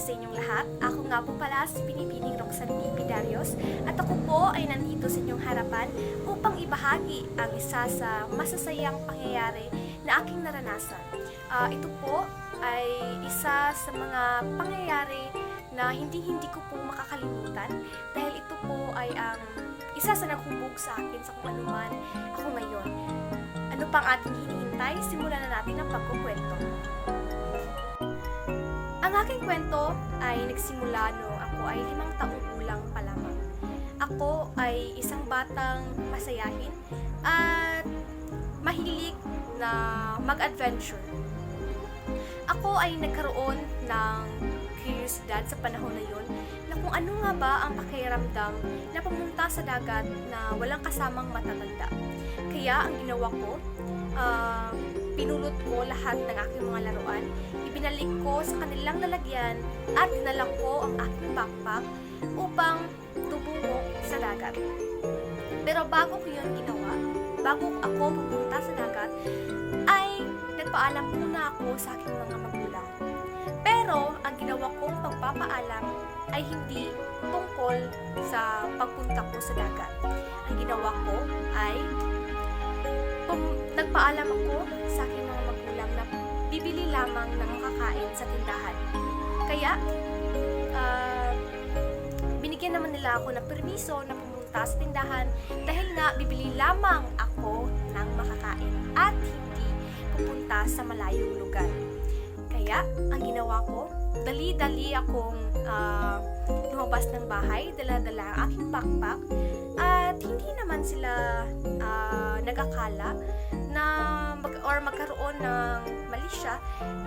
sa inyong lahat. Ako nga po pala si Pinipining Roxanne P. At ako po ay nandito sa inyong harapan upang ibahagi ang isa sa masasayang pangyayari na aking naranasan. Ah, ito po ay isa sa mga pangyayari na hindi-hindi ko po makakalimutan dahil ito po ay ang isa sa naghubog sa akin sa kung anuman ako ngayon. Ano pang ating hinihintay? Simulan na natin ang pagkukwento. Aking kwento ay nagsimula no ako ay limang taong gulang pa lamang. Ako ay isang batang masayahin at mahilig na mag-adventure. Ako ay nagkaroon ng curiosity sa panahon na yun na kung ano nga ba ang pakiramdam na pumunta sa dagat na walang kasamang matatanda. Kaya ang ginawa ko, ah, pinulot ko lahat ng aking mga laruan, ibinalik ko sa kanilang lalagyan at dinala ko ang aking backpack upang tumungo sa dagat. Pero bago ko yun ginawa, bago ako pupunta sa dagat, ay nagpaalam muna ako sa aking mga magulang. Pero ang ginawa kong pagpapaalam ay hindi tungkol sa pagpunta ko sa dagat. Ang ginawa ko ay pum- nagpaalam ako sa aking mga magulang na bibili lamang ng makakain sa tindahan. Kaya, ah, binigyan naman nila ako ng permiso na pumunta sa tindahan dahil nga bibili lamang ako ng makakain at hindi pupunta sa malayong lugar. Kaya, ang ginawa ko, dali-dali akong ah, lumabas ng bahay, dala-dala ang aking backpack, at hindi naman sila ah, nagakala na mag or magkaroon ng mali siya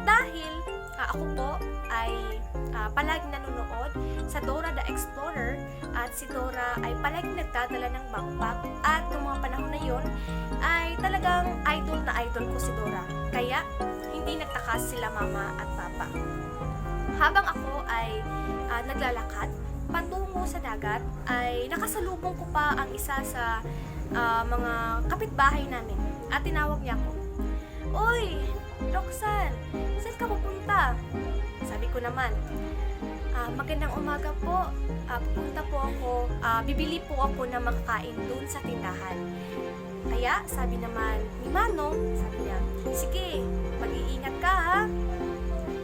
dahil ah, ako po ay ah, palagi nanonood sa Dora the Explorer at si Dora ay palagi nagdadala ng backpack at noong mga panahon na yon ay talagang idol na idol ko si Dora. Kaya hindi nagtakas sila mama at papa. Habang ako ay ah, naglalakad patungo sa dagat ay nakasalubong ko pa ang isa sa ah, mga kapitbahay namin at tinawag niya ako. Uy, Roxanne, saan ka pupunta? Sabi ko naman, "Ah, magandang umaga po. Ah, pupunta po ako, ah, bibili po ako ng makakain doon sa tindahan. Kaya, sabi naman ni Manong, sabi niya, sige, mag-iingat ka ha.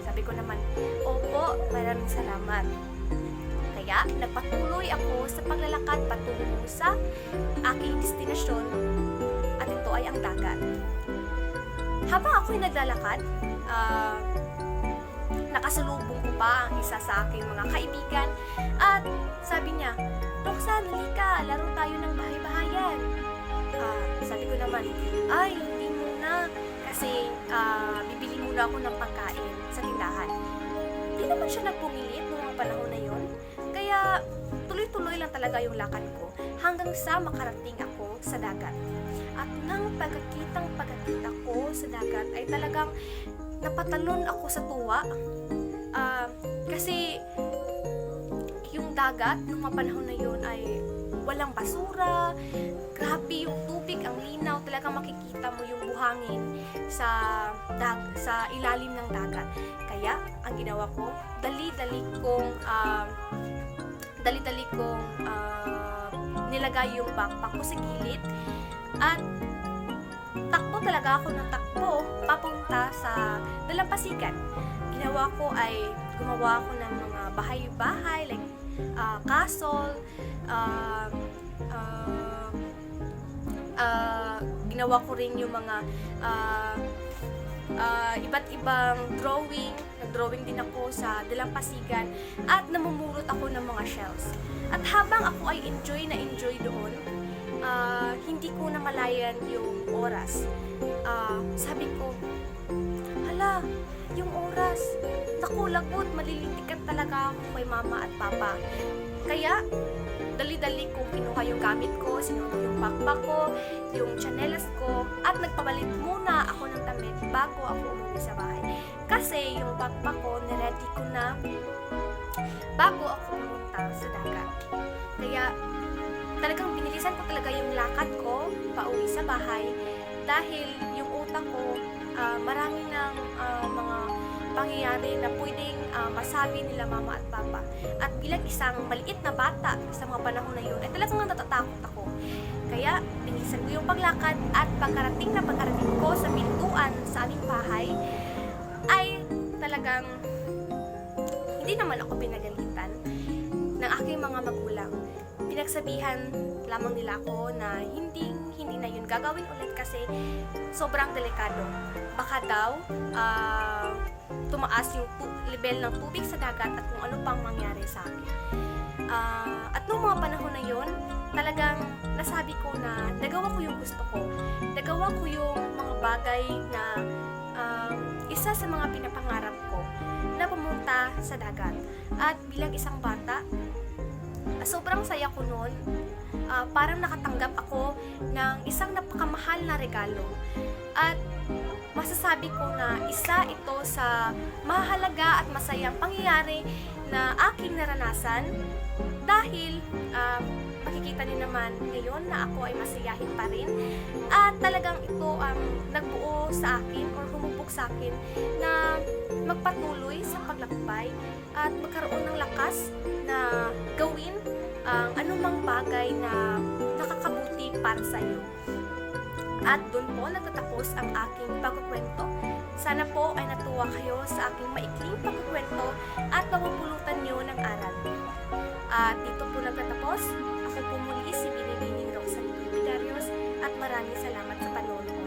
Sabi ko naman, opo, maraming salamat. Kaya, nagpatuloy ako sa paglalakad patungo sa aking destinasyon ito ay ang dagat. Habang ako'y naglalakad, ah, nakasalubong ko pa ang isa sa aking mga kaibigan at sabi niya, Roxanne, halika, laro tayo ng bahay-bahayan. Ah, sabi ko naman, ay, hindi muna kasi ah, bibili muna ako ng pagkain sa tindahan. Hindi naman siya nagpumilit noong panahon na yon. Kaya tuloy-tuloy lang talaga yung lakad ko hanggang sa makarating ako sa dagat. At nang pagkakitang pagkakita ko sa dagat ay talagang napatalon ako sa tuwa. Ah, kasi yung dagat nung mga panahon na yun ay walang basura, grabe yung tubig, ang linaw, talagang makikita mo yung buhangin sa dag sa ilalim ng dagat. Kaya, ang ginawa ko, dali-dali kong ah, dali-dali kong ah, nilagay yung backpack ko sa gilid at takbo talaga ako ng takbo papunta sa dalampasigan. Ginawa ko ay gumawa ako ng mga bahay-bahay like ah, castle, ah, ah, ah, ginawa ko rin yung mga ah, ah, iba't ibang drawing. Nag-drawing din ako sa dalampasigan at namumulot ako ng mga shells. At habang ako ay enjoy na enjoy doon, ah, hindi ko namalayan yung oras. Ah, sabi ko, hala, yung oras, naku, lagot, malilitikat talaga ako kay mama at papa. Kaya, kinuha yung gamit ko, sinuot yung backpack ko, yung chanelas ko, at nagpabalit muna ako ng damit bago ako umuwi sa bahay. Kasi yung backpack ko, niready ko na bago ako pumunta sa dagat. Kaya, talagang binilisan ko talaga yung lakad ko pauwi sa bahay dahil yung utak ko ah, marami ng ah, mga pangyayari na pwedeng ah, masabi nila mama at papa. At bilang isang maliit na bata sa mga panahon na yun, ay talagang natatakot ako. Kaya, binisan ko yung paglakad at pagkarating na pagkarating ko sa pintuan sa aming bahay, ay talagang hindi naman ako pinagalitan ng aking mga magulang. Pinagsabihan lamang nila ako na hindi hindi na yun gagawin ulit kasi sobrang delikado. Baka daw ah, tumaas yung level ng tubig sa dagat at kung ano pang mangyari sa akin. Ah, at noong mga panahon na yun, talagang nasabi ko na nagawa ko yung gusto ko. Nagawa ko yung mga bagay na um, isa sa mga pinapangarap ko na pumunta sa dagat. At bilang isang bata, sobrang saya ko noon. Ah, parang nakatanggap ako ng isang napakamahal na regalo. At masasabi ko na isa ito sa mahalaga at masayang pangyayari na aking naranasan dahil ah, makikita niyo naman ngayon na ako ay masayahin pa rin at talagang ito ang nagbuo sa akin or humubog sa akin na magpatuloy sa paglakbay at magkaroon ng lakas ang anumang bagay na nakakabuti para sa iyo. At doon po nagtatapos ang aking pagkukwento. Sana po ay natuwa kayo sa aking maikling pagkukwento at mapupulutan niyo ng aral. At dito po nagtatapos. Ako po muli si Binibining Roxanne Pidarios at maraming salamat sa panonood.